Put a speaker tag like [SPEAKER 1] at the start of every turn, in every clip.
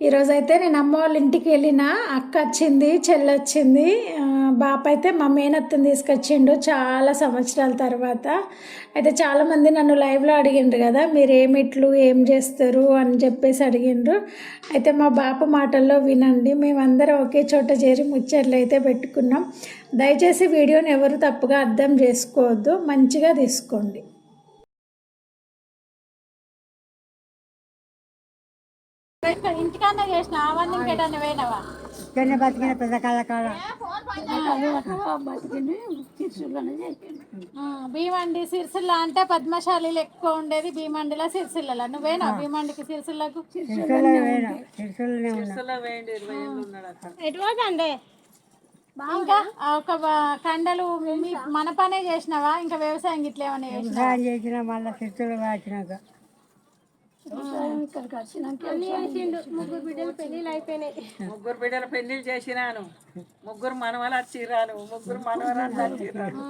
[SPEAKER 1] ఈరోజు అయితే నేను అమ్మ వాళ్ళ ఇంటికి వెళ్ళిన అక్క వచ్చింది చెల్లి వచ్చింది బాప అయితే మా మేనత్తని తీసుకొచ్చిండు చాలా సంవత్సరాల తర్వాత. అయితే చాలామంది నన్ను లైవ్లో అడిగిండ్రు కదా మీరు ఏమిట్లు ఏం చేస్తారు అని చెప్పేసి అడిగిండ్రు. అయితే మా బాప మాటల్లో వినండి మేమందరం ఒకే చోట చేరి ముచ్చట్లు అయితే పెట్టుకున్నాం. దయచేసి వీడియోని ఎవరు తప్పుగా అర్థం చేసుకోవద్దు మంచిగా తీసుకోండి. ఇంటికన్నా చేసిన అవన్నీ ఇంకేటన్నా పోయినావా
[SPEAKER 2] ఇక్కడనే బతికిన పెద్ద కళాకార
[SPEAKER 1] ఆ, భీమండి సిరిసిల్ల అంటే పద్మశాలీలు ఎక్కువ ఉండేది భీమండిలో సిరిసిల్ల నువ్వేనా భీమండికి సిరిసిల్లకు? ఇంకా ఒక కండలు మన పనే చేసినావా? ఇంకా వ్యవసాయం గిట్ల ఏమైనా
[SPEAKER 2] చేసిన మళ్ళీ సిరిసిల్ల
[SPEAKER 3] ముగ్గురు బిడ్డల పెళ్ళిళ్ళు చేసినాను. ముగ్గురు మనవలు వచ్చిరాను ముగ్గురు మనవరాలు వచ్చిరాను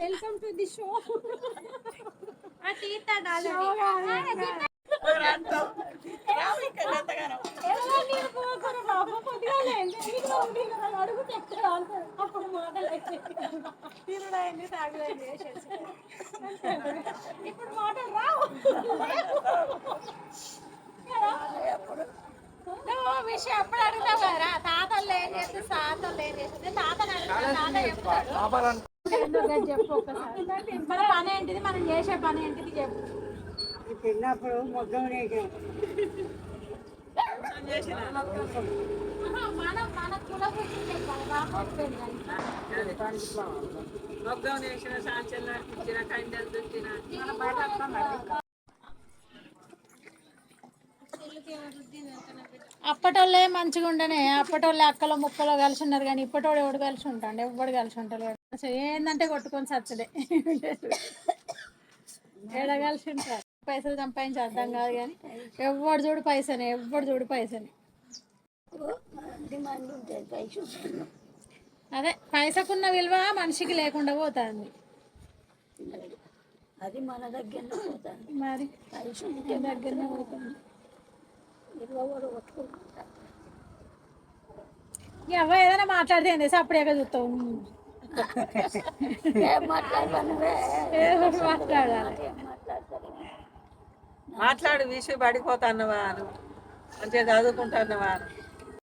[SPEAKER 1] వెల్కమ్ టు ది షో. ఇప్పుడు మాటలు రావు. నువ్వు విషయం ఎప్పుడు అడుగుతావు కదరా తాతలు ఏం చేస్తే తాతలు ఏం చేస్తే? తాతలు అడుగుతా తాత చెప్తాడు ఎందుకు అది చెప్పు ఒక్కసారి మన పని ఏంటిది? మనం చేసే పని ఏంటిది చెప్పు.
[SPEAKER 2] చిన్నప్పుడు మొగ్గం
[SPEAKER 1] మనం మన చెప్పాలి
[SPEAKER 3] చేసిన కండలు మన బయట
[SPEAKER 1] అప్పటోళ్ళే మంచిగా ఉండనే అప్పటోళ్ళే అక్కలో ముక్కలో కలిసి ఉన్నారు కానీ ఇప్పటోడు ఎవడు కలిసి ఉంటాడు? ఎవడు కలిసి ఉంటాడు? ఏంటంటే ఏందంటే కొట్టుకొని సచ్చడే ఏడ కలిసి ఉంటారు పైసలు సంపాదించి అర్థం కాదు కానీ ఎవడు చూడు పైసనే ఎవడు చూడు పైసనే. అదే పైసకున్న విలువ మనిషికి లేకుండా పోతుంది.
[SPEAKER 4] అది మన దగ్గర
[SPEAKER 1] మరి
[SPEAKER 4] పైసలు
[SPEAKER 1] దగ్గరనే పోతుంది అవ్వ ఏదైనా మాట్లాడితే అప్పుడే చూస్తావు.
[SPEAKER 4] ఏం
[SPEAKER 1] మాట్లాడాలి?
[SPEAKER 4] ఏం మాట్లాడతారు
[SPEAKER 3] మాట్లాడు విషయం పడిపోతాన్నవా నువ్వు? మంచిగా చదువుకుంటున్నవా